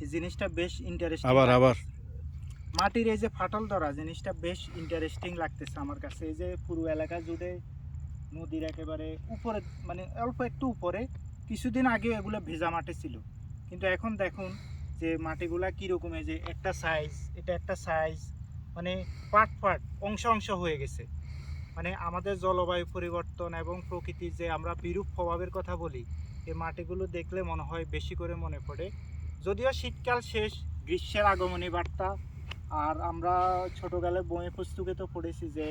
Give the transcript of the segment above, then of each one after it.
এই জিনিসটা বেশ ইন্টারেস্টিং আবার আবার। মাটির এই যে ফাটল ধরা জিনিসটা বেশ ইন্টারেস্টিং লাগতেছে আমার কাছে। এই যে পুরো এলাকা জুড়ে নদীর একেবারে উপরে মানে অল্প একটু উপরে কিছুদিন আগে এগুলো ভেজা মাটি ছিল। কিন্তু এখন দেখুন যে মাটিগুলা কীরকম এই যে একটা সাইজ এটা একটা সাইজ মানে পার্ট পার্ট অংশ অংশ হয়ে গেছে। মানে আমাদের জলবায়ু পরিবর্তন এবং প্রকৃতির যে আমরা বিরূপ প্রভাবের কথা বলি এই মাটিগুলো দেখলে মনে হয় বেশি করে মনে পড়ে। যদিও শীতকাল শেষ, গ্রীষ্মের আগমনী বার্তা। আর আমরা ছোটবেলায় বইয়ে পুস্তকে তো পড়েছি যে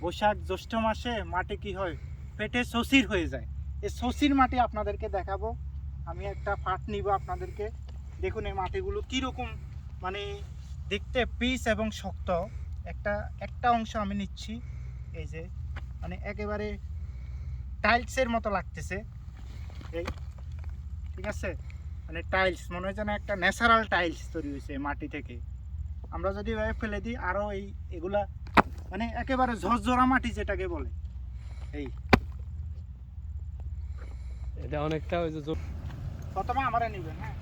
বৈশাখ জ্যৈষ্ঠ মাসে মাটি কি হয়? পেটে শশির হয়ে যায়। এই শশির মাটি আপনাদেরকে দেখাবো। আমি একটা ফাট নিব আপনাদেরকে। দেখুন এই মাটিগুলো কীরকম মানে দেখতে পিস এবং শক্ত। একটা একটা অংশ আমি নিচ্ছি। এই যে মানে একেবারে টাইলসের মতো লাগতেছে। এই, ঠিক আছে? মানে টাইলস মনে হয় যেন একটা ন্যাচারাল টাইলস তৈরি হয়েছে মাটি থেকে। আমরা যদি এভাবে ফেলে দিই আরও এই এগুলা মানে একেবারে ঝরঝরা মাটি যেটাকে বলে। এই। এটা অনেকটা ওই যে প্রথমে আমারে নেবেন হ্যাঁ।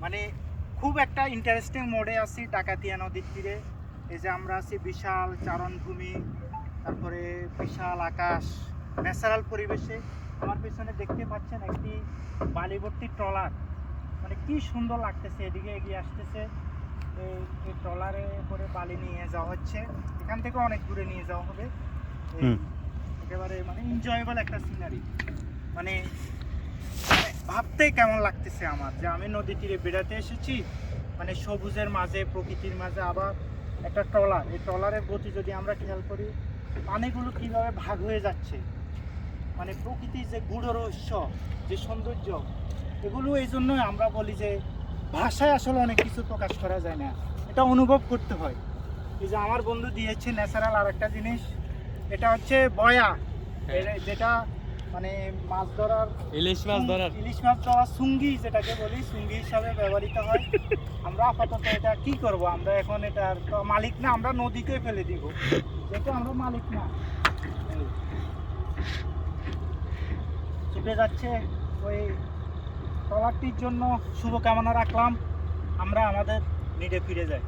মানে খুব একটা ইন্টারেস্টিং মোডে আছি ডাকাতিয়া নদীর তীরে। এই যে আমরা আছি বিশাল চারণভূমি তারপরে বিশাল আকাশ ন্যাচারাল পরিবেশে। আমার পিছনে দেখতে পাচ্ছেন একটি বালিভর্তি ট্রলার। মানে কি সুন্দর লাগতেছে এদিকে এগিয়ে আসতেছে। এই এই ট্রলারে করে বালি নিয়ে যাওয়া হচ্ছে। এখান থেকে অনেক দূরে নিয়ে যাওয়া হবে। একেবারে মানে এনজয়েবল একটা সিনারি মানে ভাবতে কেমন লাগতেছে আমার যে আমি নদী তীরে বেড়াতে এসেছি। মানে সবুজের মাঝে প্রকৃতির মাঝে আবার একটা ট্রলার। এই ট্রলারের গতি যদি আমরা খেয়াল করি পানিগুলো কীভাবে ভাগ হয়ে যাচ্ছে। মানে প্রকৃতির যে গূঢ় রহস্য যে সৌন্দর্য এগুলো এই জন্যই আমরা বলি যে ভাষায় আসলে অনেক কিছু প্রকাশ করা যায় না। এটা অনুভব করতে হয়। এই যে আমার বন্ধু দিয়েছে ন্যাচারাল আর একটা জিনিস এটা হচ্ছে বয়া। যেটা মানে মাছ ধরার ইলিশ মাছ ধরার। ইলিশ মাছ ধরার সুঙ্গি যেটাকে বলি সুঙ্গি হিসাবে ব্যবহৃত হয়। আমরা আপাতত এটা কি করব? আমরা এখন এটার তো মালিক না আমরা নদীতে ফেলে দিব। যেহেতু আমরা মালিক না। এই। যাচ্ছে ওই ট্রলারটির জন্য শুভকামনা রাখলাম আমরা আমাদের নিডে ফিরে যাই